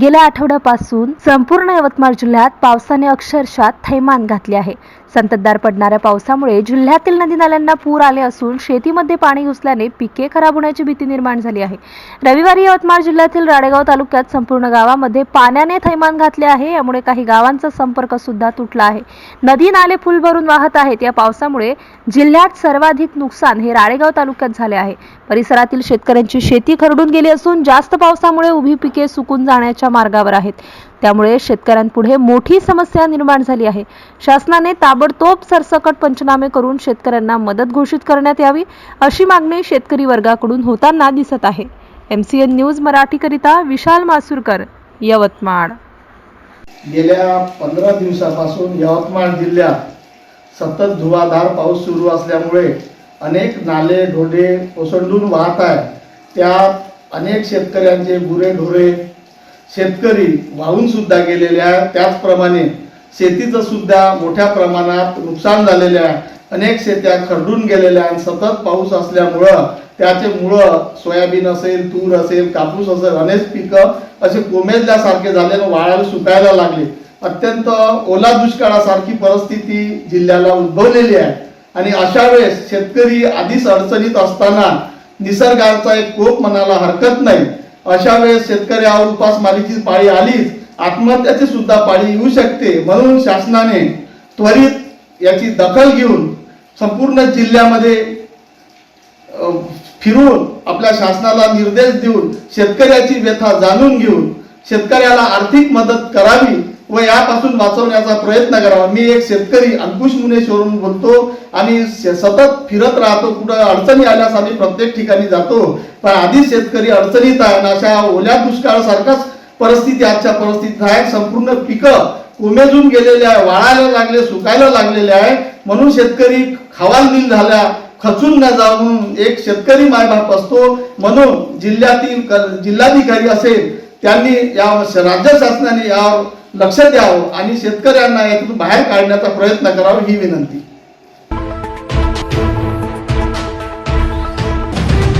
गेल्या आठवड्यापासून संपूर्ण यवतमाळ जिल्ह्यात पावसाने अक्षरशः थैमान घातले आहे. संततधार पडणाऱ्या पावसामुळे जिल्ह्यातील नदी नाल्यांना पूर आले असून शेतीमध्ये पाणी घुसल्याने पिके खराब होण्याची भीती निर्माण झाली आहे. रविवारी यवतमाळ जिल्ह्यातील राडेगाव तालुक्यात संपूर्ण गावामध्ये पाण्याने थैमान घातले आहे. यामुळे काही गावांचा संपर्क सुद्धा तुटला आहे. नदी नाले फुल भरून वाहत आहेत. या पावसामुळे जिल्ह्यात सर्वाधिक नुकसान हे राळेगाव तालुक्यात झाले आहे. परिसरातील शेतकऱ्यांची शेती खरडून गेली असून जास्त पावसामुळे उभी पिके सुकून जाण्याच्या मार्गावर आहेत. त्यामुळे शेतकऱ्यांपुढे मोठी समस्या निर्माण झाली आहे. शासनाने ताबडतोब सरसकट पंचनामे करून शेतकऱ्यांना मदत घोषित करण्यात यावी अशी मागणी शेतकरी वर्गाकडून होताना दिसत आहे. एम सी एन न्यूज मराठीकरिता विशाल मासुरकर यवतमाळ. गेल्या पंधरा दिवसापासून यवतमाळ जिल्ह्यात सतत धुवाधार पाऊस सुरू असल्यामुळे अनेक नाले ढोडे ओसंडून वाहत आहे त्यात अनेक शेतकऱ्यांचे गुरे ढोरे शेतकरी वाहून सुद्धा गेलेले आहे त्याचप्रमाणे शेतीचं सुद्धा मोठ्या प्रमाणात नुकसान झालेले आहे अनेक शेत्या खरडून गेलेल्या आणि सतत पाऊस असल्यामुळं त्याचे मुळं सोयाबीन असेल तूर असेल कापूस असेल अनेक पिकं असे कोमेजल्यासारखे झाले वाळायला सुकायला लागले. अत्यंत ओला दुष्काळासारखी परिस्थिती जिल्ह्याला उद्भवलेली आहे. आणि अशा वेळेस शेतकरी आधीच अडचणीत असताना निसर्गाचा एक कोप मनाला हरकत नाही. अशा वेळेस शेतकऱ्यावर उपासमारीची पाळी आलीच आत्महत्याची सुद्धा पाळी येऊ शकते म्हणून शासनाने त्वरित याची दखल घेऊन संपूर्ण जिल्ह्यामध्ये फिरून आपल्या शासनाला निर्देश देऊन शेतकऱ्याची व्यथा जाणून घेऊन शेतकऱ्याला आर्थिक मदत करावी व यापासून वाचवण्याचा प्रयत्न करावा. मी एक शेतकरी अंकुश मुनेश्वरून बोलतो आणि सतत फिरत राहतो कुठं अडचणी आल्यास आम्ही प्रत्येक ठिकाणी जातो. पण आधीच शेतकरी अडचणीत आहे अशा ओल्या दुष्काळासारखाच परिस्थिती आजच्या परिस्थितीत आहे संपूर्ण पिकं कोमेजून गेलेले आहे वाळायला लागले सुकायला लागलेले आहे. म्हणून शेतकरी खवालदिल झाल्या खचून न जाऊन एक शेतकरी मायबाप असतो. म्हणून जिल्ह्यातील जिल्हाधिकारी असेल त्यांनी या राज्य शासनाने यावर लक्ष द्यावं आणि शेतकऱ्यांना यातून बाहेर काढण्याचा प्रयत्न करावा ही विनंती.